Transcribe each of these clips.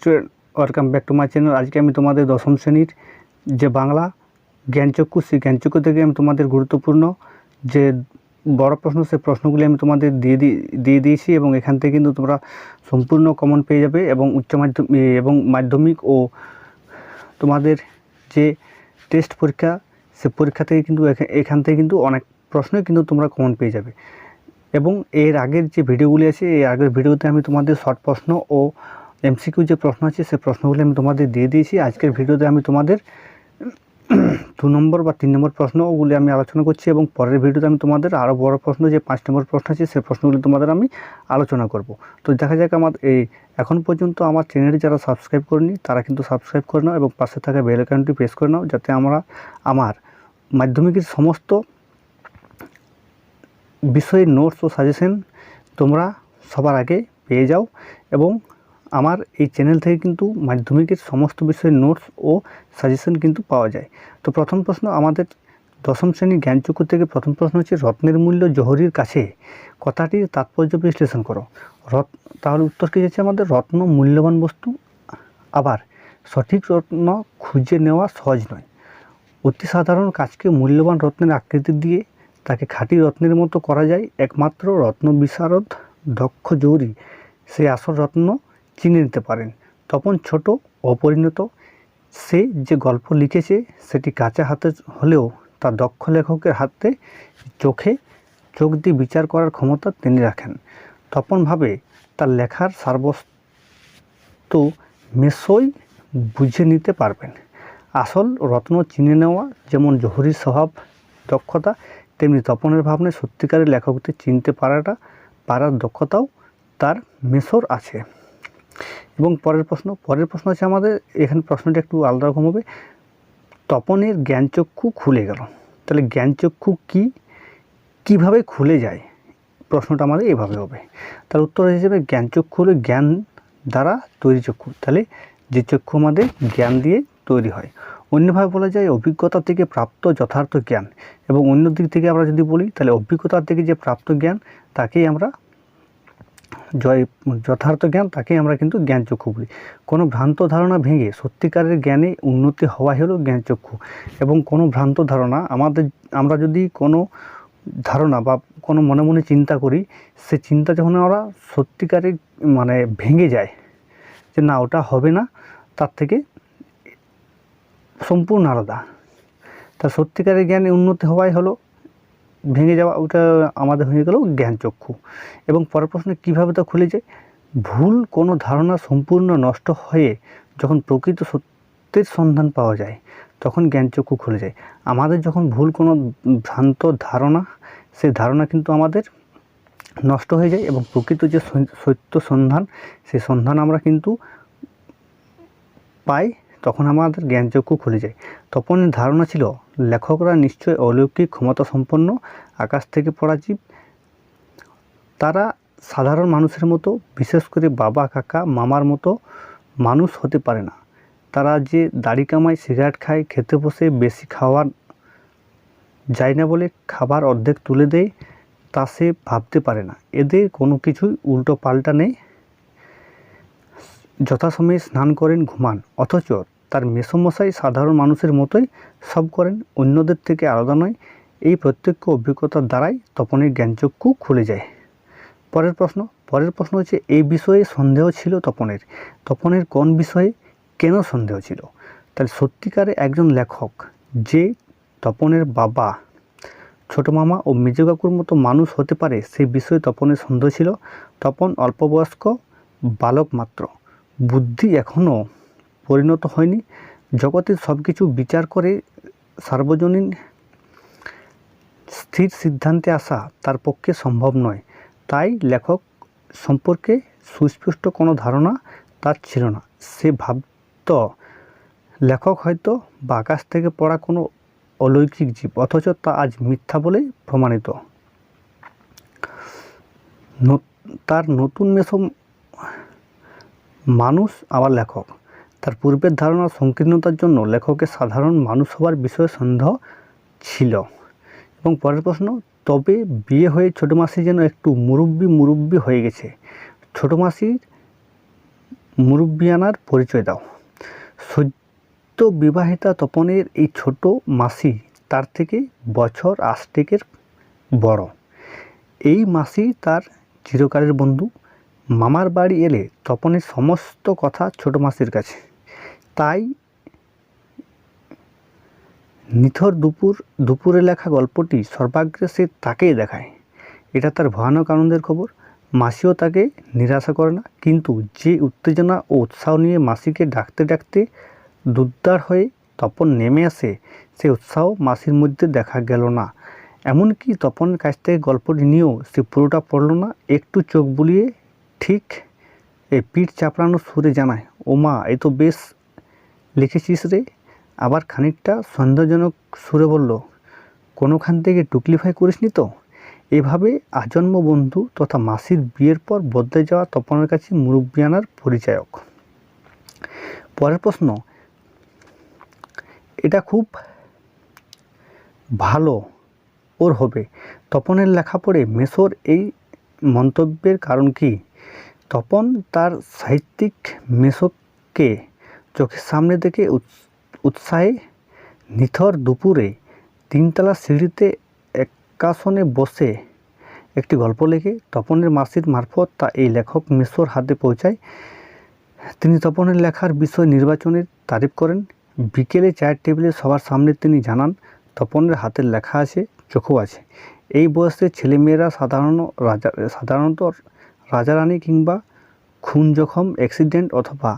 Student welcome back to my channel আজকে আমি তোমাদের দশম শ্রেণির যে বাংলা জ্ঞানচক্ষু, সেই জ্ঞানচক্ষু থেকে আমি তোমাদের গুরুত্বপূর্ণ যে বড় প্রশ্ন, সেই প্রশ্নগুলি আমি তোমাদের দিয়ে দিয়ে দিয়েছি এবং এখান থেকে কিন্তু তোমরা সম্পূর্ণ কমন পেয়ে যাবে এবং উচ্চ মাধ্যমিক এবং মাধ্যমিক ও তোমাদের যে টেস্ট পরীক্ষা, সে পরীক্ষা থেকে কিন্তু এখা- এখান থেকে কিন্তু অনেক প্রশ্নই কিন্তু তোমরা কমন পেয়ে যাবে। এবং এর আগের যে ভিডিওগুলি আছে এই আগের ভিডিওতে আমি তোমাদের শর্ট প্রশ্ন ও এমসিকিউ যে প্রশ্ন আছে, সে প্রশ্নগুলি আমি তোমাদের দিয়ে দিয়েছি। আজকের ভিডিওতে আমি তোমাদের দু নম্বর বা তিন নম্বর প্রশ্নগুলি আমি আলোচনা করছি এবং পরের ভিডিওতে আমি তোমাদের আরও বড় প্রশ্ন, যে পাঁচ নম্বর প্রশ্ন আছে সেই প্রশ্নগুলি তোমাদের আমি আলোচনা করব। তো দেখা যাক আমার এই এখন পর্যন্ত আমার চ্যানেলটি যারা সাবস্ক্রাইব করেনি, তারা কিন্তু সাবস্ক্রাইব করে নাও এবং পাশে থাকা বেল আইকনটি প্রেস করে নাও, যাতে আমরা আমার মাধ্যমিকের সমস্ত বিষয়ের নোটস ও সাজেশন তোমরা সবার আগে পেয়ে যাও এবং আমার এই চ্যানেল থেকে কিন্তু মাধ্যমিকের সমস্ত বিষয়ের নোটস ও সাজেশন কিন্তু পাওয়া যায়। তো প্রথম প্রশ্ন, আমাদের দশম শ্রেণির জ্ঞানচক্ষু থেকে প্রথম প্রশ্ন হচ্ছে, রত্নের মূল্য জহরির কাছে কথাটির তাৎপর্য বিশ্লেষণ করো। রত, তাহলে উত্তর কী যাচ্ছে আমাদের? রত্ন মূল্যবান বস্তু, আবার সঠিক রত্ন খুঁজে নেওয়া সহজ নয়। অতি সাধারণ কাজকে মূল্যবান রত্নের আকৃতি দিয়ে তাকে খাঁটি রত্নের মতো করা যায়। একমাত্র রত্ন বিশারদ দক্ষ জৌরি, সেই আসল রত্ন চিনে নিতে পারেন। তপন ছোট, অপরিণত, সে যে গল্প লিখেছে সেটি কাঁচা হাতে হলেও তার দক্ষ লেখকের হাতে চোখে চোখ দিয়ে বিচার করার ক্ষমতা তিনি রাখেন। তপন ভাবে তার লেখার সারবস্তু মেসোই বুঝে নিতে পারবেন। আসল রত্ন চিনে নেওয়া যেমন জহুরির স্বভাব, দক্ষতা, তেমনি তপনের ভাবনায় সত্যিকারের লেখকদের চিনতে পারাটা, পারার দক্ষতাও তার মেশর আছে। এবং পরের প্রশ্ন পরের প্রশ্ন আছে আমাদের, এখানে প্রশ্নটা একটু আলাদা রকম হবে। তপনের জ্ঞানচক্ষু খুলে গেল। তাহলে জ্ঞানচক্ষু কি? কীভাবে খুলে যায়? প্রশ্নটা আমাদের এভাবে হবে। তার উত্তর হিসেবে জ্ঞানচক্ষু হলো জ্ঞান দ্বারা তৈরি চক্ষু। তাহলে যে চক্ষু আমাদের জ্ঞান দিয়ে তৈরি হয়। অন্যভাবে বলা যায় অভিজ্ঞতা থেকে প্রাপ্ত যথার্থ জ্ঞান। এবং অন্য দিক থেকে আমরা যদি বলি, তাহলে অভিজ্ঞতার থেকে যে প্রাপ্ত জ্ঞান, তাকেই আমরা জয়, যথার্থ জ্ঞান, তাকেই আমরা কিন্তু জ্ঞানচক্ষু বলি। কোনো ভ্রান্ত ধারণা ভেঙে সত্যিকারের জ্ঞানে উন্নতি হওয়াই হলো জ্ঞানচক্ষু এবং কোনো ভ্রান্ত ধারণা, আমাদের, আমরা যদি কোনো ধারণা বা কোনো মনে মনে চিন্তা করি, সে চিন্তা যখন আমরা সত্যিকারের মানে ভেঙে যায়, যে না, ওটা হবে না, তার থেকে সম্পূর্ণ আলাদা। তা সত্যিকারের জ্ঞানে উন্নতি হওয়াই হলো ভেঙে যাওয়া, ওটা আমাদের হয়ে গেল জ্ঞানচক্ষু এবং পরের প্রশ্নে, কীভাবে তা খুলে যায়? ভুল কোনো ধারণা সম্পূর্ণ নষ্ট হয়ে যখন প্রকৃত সত্যের সন্ধান পাওয়া যায়, তখন জ্ঞানচক্ষু খুলে যায়। আমাদের যখন ভুল কোনো ভ্রান্ত ধারণা সেই ধারণা কিন্তু আমাদের নষ্ট হয়ে যায় এবং প্রকৃত যে সত্য সন্ধান সেই সন্ধান আমরা কিন্তু পাই তখন আমাদের জ্ঞানচক্ষু খুলে যায়। তপনের ধারণা ছিল, লেখকরা নিশ্চয় অলৌকিক ক্ষমতা সম্পন্ন, আকাশ থেকে পড়া জীব। তারা সাধারণ মানুষের মতো, বিশেষ করে বাবা, কাকা, মামার মতো মানুষ হতে পারে না। তারা যে দাড়ি কামায়, সিগারেট খায়, খেতে বসে, বেশি খাওয়ার যায় না বলে খাবার অর্ধেক তুলে দেয়, তা সে ভাবতে পারে না। এদের কোনো কিছুই উল্টো পাল্টা নেই। যথাসময়ে স্নান করেন, ঘুমান। অথচ তার মেসমশাই সাধারণ মানুষের মতোই সব করেন, অন্যদের থেকে আলাদা নয়। এই প্রত্যক্ষ অভিজ্ঞতার দ্বারাই তপনের জ্ঞানচক্ষু খুলে যায়। পরের প্রশ্ন পরের প্রশ্ন হচ্ছে, এই বিষয়ে সন্দেহ ছিল তপনের? তপনের কোন বিষয়ে কেন সন্দেহ ছিল? তাহলে সত্যিকারে একজন লেখক যে তপনের বাবা, ছোট মামা ও মেজ কাকুর মতো মানুষ হতে পারে, সেই বিষয়ে তপনের সন্দেহ ছিল। তপন অল্পবয়স্ক বালক মাত্র। বুদ্ধি এখনও পরিণত হয়নি। জগতের সব কিছু বিচার করে সার্বজনীন স্থির সিদ্ধান্তে আসা তার পক্ষে সম্ভব নয়। তাই লেখক সম্পর্কে সুস্পষ্ট কোনো ধারণা তার ছিল না। সে ভাবত, লেখক হয়তো বা আকাশ থেকে পড়া কোনো অলৌকিক জীব, অথচ তা আজ মিথ্যা বলে প্রমাণিত। তার নতুন মেসো মানুষ আবার লেখক। তার পূর্বের ধারণা সংকীর্ণতার জন্য লেখকের সাধারণ মানুষ হওয়ার বিষয়ে সন্দেহ ছিল। এবং পরের প্রশ্ন, তবে বিয়ে হয়ে ছোটো মাসি যেন একটু মুরব্বি মুরব্বি হয়ে গেছে। ছোটো মাসির মুরব্বিয়ানার পরিচয় দাও। সদ্য বিবাহিতা তপনের এই ছোট মাসি তার থেকে বছর আষ্টেকের বড়। এই মাসি তার চিরকালের বন্ধু। মামার বাড়ি এলে তপনের সমস্ত কথা ছোট মাসির কাছে। তাই নিথর দুপুর, দুপুরে লেখা গল্পটি সর্বাগ্রে সে তাকেই দেখায়। এটা তার ভয়ানক আনন্দের খবর। মাসিও তাকে নিরাশা করে না, কিন্তু যে উত্তেজনা ও উৎসাহ নিয়ে মাসিকে ডাকতে ডাকতে দুদ্দার হয়ে তপন নেমে আসে, সে উৎসাহ মাসির মধ্যে দেখা গেল না। এমনকি তপনের কাছ থেকে গল্পটি নিয়েও সে পুরোটা পড়ল না, একটু চোখ বুলিয়ে এই পিঠ চাপড়ানো সুরে জানায় ও মা এ তো বেশ লিখেছিস রে। আবার খানিকটা সন্দেহজনক সুরে বলল, কোনোখান থেকে টুকলিফাই করিসনি তো? এভাবে আজন্ম বন্ধু তথা মাসির বিয়ের পর বদলে যাওয়া তপনের কাছে মুরব্বিয়ানার পরিচায়ক। পরের প্রশ্ন, এটা খুব ভালো ওর হবে। তপনের লেখা পড়ে মেসোর এই মন্তব্যের কারণ কি? তপন তার সাহিত্যিক মেসোকে চোখের সামনে দেখে উৎস- উৎসাহে নিথর দুপুরে তিনতলা সিঁড়িতে একাসনে বসে একটি গল্প লেখে। তপনের মাসির মারফত তা এই লেখক মেসোর হাতে পৌঁছায়। তিনি তপনের লেখার বিষয় নির্বাচনের তারিফ করেন। বিকেলে চায়ের টেবিলে সবার সামনে তিনি জানান, তপনের হাতের লেখা আছে, চোখও আছে। এই বয়সে ছেলেমেয়েরা সাধারণ, রাজা, সাধারণত রাজারানী কিংবা খুন জখম অ্যাক্সিডেন্ট অথবা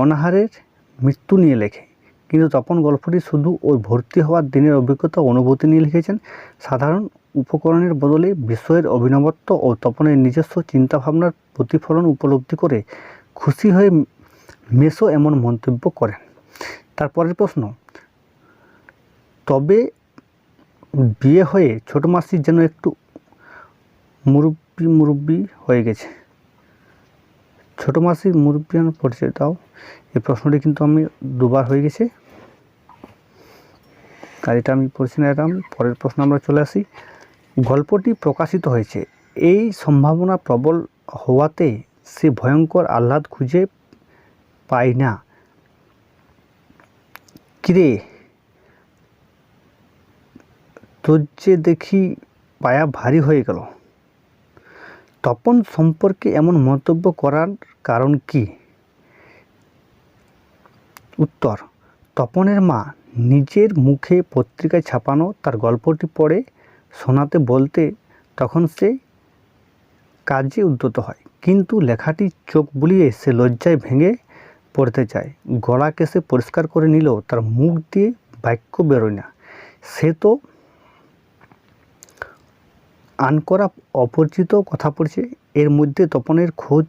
অনাহারের মৃত্যু নিয়ে লেখে। কিন্তু তপন গল্পটি শুধু ওই ভর্তি হওয়ার দিনের অভিজ্ঞতা অনুভূতি নিয়ে লিখেছেন। সাধারণ উপকরণের বদলে বিষয়ের অভিনবত্ব ও তপনের নিজস্ব চিন্তাভাবনার প্রতিফলন উপলব্ধি করে খুশি হয়ে মেসো এমন মন্তব্য করেন। তারপরের প্রশ্ন, তবে বিয়ে হয়ে ছোট মাসির যেন একটু মুরব্বি মুরব্বি হয়ে গেছে। ছোট মাসির মুরব্বিয়ান পরিচয় দাও এই প্রশ্নটি কিন্তু আমি দুবার হয়ে গেছে। আর এটা আমি পড়ছি না এটা পরের প্রশ্ন আমরা চলে আসি। গল্পটি প্রকাশিত হয়েছে। এই সম্ভাবনা প্রবল হওয়াতে সে ভয়ঙ্কর আহ্লাদ খুঁজে পায় না। কিরে? তোর যে দেখি পায়া ভারী হয়ে গেল। তপন সম্পর্কে এমন মন্তব্য করার কারণ কি? উত্তর, তপনের মা নিজের মুখে পত্রিকায় ছাপানো তার গল্পটি পড়ে শোনাতে বলতে তখন সে কাজে উদ্যত হয়। কিন্তু লেখাটি চোখ বুলিয়ে সে লজ্জায় ভেঙে পড়তে চায়। গলাকে সে পরিষ্কার করে নিলেও তার মুখ দিয়ে বাক্য বেরোয় না। সে তো আনকরা অপরিচিত কথা পড়ছে এর মধ্যে তপনের খোঁজ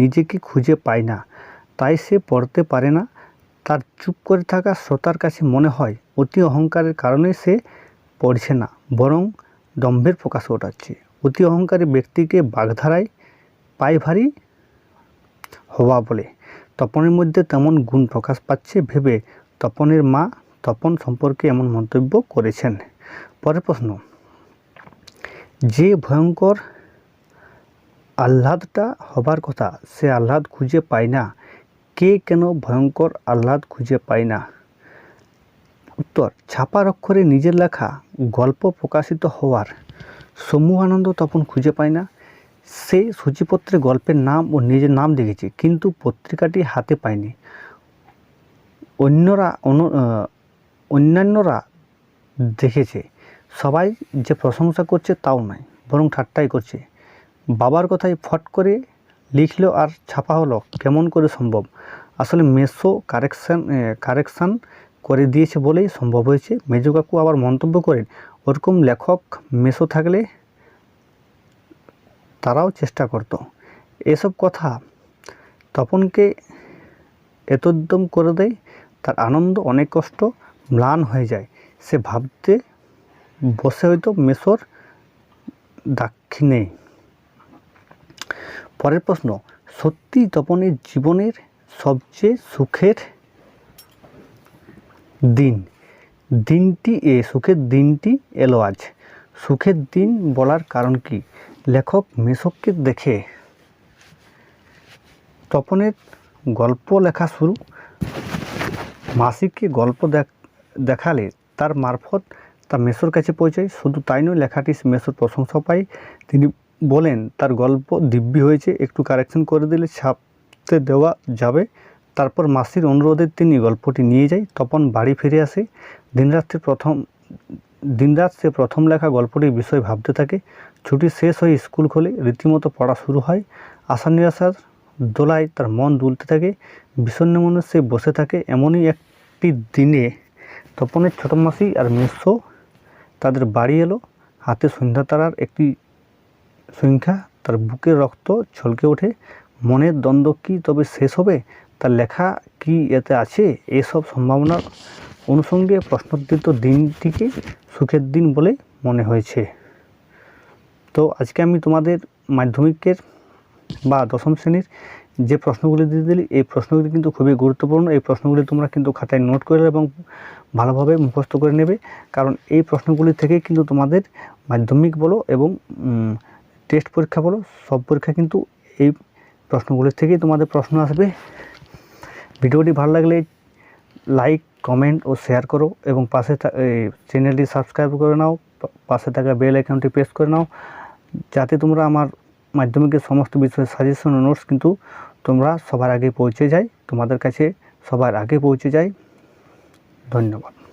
নিজেকে খুঁজে পায় না। তাই সে পড়তে পারে না। তার চুপ করে থাকা শ্রোতার কাছে মনে হয়, অতি অহংকারের কারণে সে পড়ছে না, বরং দম্ভের প্রকাশ ঘটাচ্ছে। অতি অহংকারী ব্যক্তিকে বাগধারায় পায় ভারী হওয়া বলে। তপনের মধ্যে তেমন গুণ প্রকাশ পাচ্ছে ভেবে তপনের মা তপন সম্পর্কে এমন মন্তব্য করেছেন। পরের প্রশ্ন। যে ভয়ঙ্কর আহ্লাদটা হবার কথা, সে আহ্লাদ খুঁজে পায় না। কে কেন ভয়ঙ্কর আহ্লাদ খুঁজে পায় না? উত্তর, ছাপার অক্ষরে নিজের লেখা, গল্প প্রকাশিত হওয়ার। সমূহ আনন্দ তখন খুঁজে পায় না। সে সূচিপত্রে গল্পের নাম ও নিজের নাম দেখেছে, কিন্তু পত্রিকাটি হাতে পায়নি। অন্যরা অন্য- অন্যান্যরা দেখেছে। সবাই যে প্রশংসা করছে তাও নয়, বরং ঠাট্টাই করছে। বাবার কথাই ফট করে লিখলো আর ছাপা হলো, কেমন করে সম্ভব? আসলে মেসো কারেকশান কারেকশান করে দিয়েছে বলেই সম্ভব হয়েছে। মেজো কাকু আবার মন্তব্য করেন, ওরকম লেখক মেসো থাকলে তারাও চেষ্টা করত। এসব কথা তপনকে এতোদ্যম করে দেয়, তার আনন্দ অনেক কষ্ট, ম্লান হয়ে যায়। সে ভাবতে বসে হয়তো মেসোর দাক্ষিণে। পরের প্রশ্ন, সত্যি তপনের জীবনের সবচেয়ে সুখের দিন? দিনটি এ, সুখের দিনটি এলো আজ। সুখের দিন বলার কারণ কি? লেখক মেশককে দেখে। তপনের গল্প লেখা শুরু। মাসিককে গল্প দেখ- দেখালে তার মারফত তা মেসোর কাছে পৌঁছায় শুধু তাই নয়, লেখাটি মেসোর প্রশংসা পায়। তিনি বলেন, তার গল্প দিব্যি হয়েছে, একটু কারেকশন করে দিলে ছাপতে দেওয়া যাবে। তারপর মাসির অনুরোধে তিনি গল্পটি নিয়ে যায় তপন বাড়ি ফিরে আসে। দিনরাত্রি প্রথম, দিনরাত সে প্রথম লেখা গল্পটির বিষয় ভাবতে থাকে। ছুটি শেষ হয়ে স্কুল খোলে, রীতিমতো পড়া শুরু হয়। আশা নিরাশার দোলায় তার মন দুলতে থাকে। বিষণ্ণ মনে সে বসে থাকে। এমনই একটি দিনে তপনের ছোট মাসি আর মেসো তাদের বাড়ি এলো। হাতে সন্ধ্যা তারার একটি সংখ্যা তার বুকের রক্ত ছলকে ওঠে। মনের দ্বন্দ্ব কি তবে শেষ হবে? তার লেখা কি এতে আছে? এসব সম্ভাবনার অনুষঙ্গে প্রশ্নোত্তরিত দিনটিকে সুখের দিন বলে মনে হয়েছে। তো আজকে আমি তোমাদের মাধ্যমিকের বা দশম শ্রেণির যে প্রশ্নগুলি দিয়ে দিলি, এই প্রশ্নগুলি কিন্তু খুবই গুরুত্বপূর্ণ। এই প্রশ্নগুলি তোমরা কিন্তু খাতায় নোট করে এবং ভালোভাবে মুখস্থ করে নেবে। কারণ এই প্রশ্নগুলি থেকে কিন্তু তোমাদের মাধ্যমিক বলো এবং টেস্ট পরীক্ষা বলো, সব পরীক্ষা কিন্তু এই প্রশ্নগুলির থেকেই তোমাদের প্রশ্ন আসবে। ভিডিওটি ভালো লাগলে লাইক কমেন্ট ও শেয়ার করো এবং পাশে চ্যানেলটি সাবস্ক্রাইব করে নাও পাশে থাকা বেল আইকনটি প্রেস করে নাও। যাতে তোমরা আমার মাধ্যমিকের সমস্ত বিষয়ে সাজেশন ও নোটস কিন্তু তোমরা সবার আগে পৌঁছে যাই তোমাদের কাছে সবার আগে পৌঁছে যাই। ধন্যবাদ।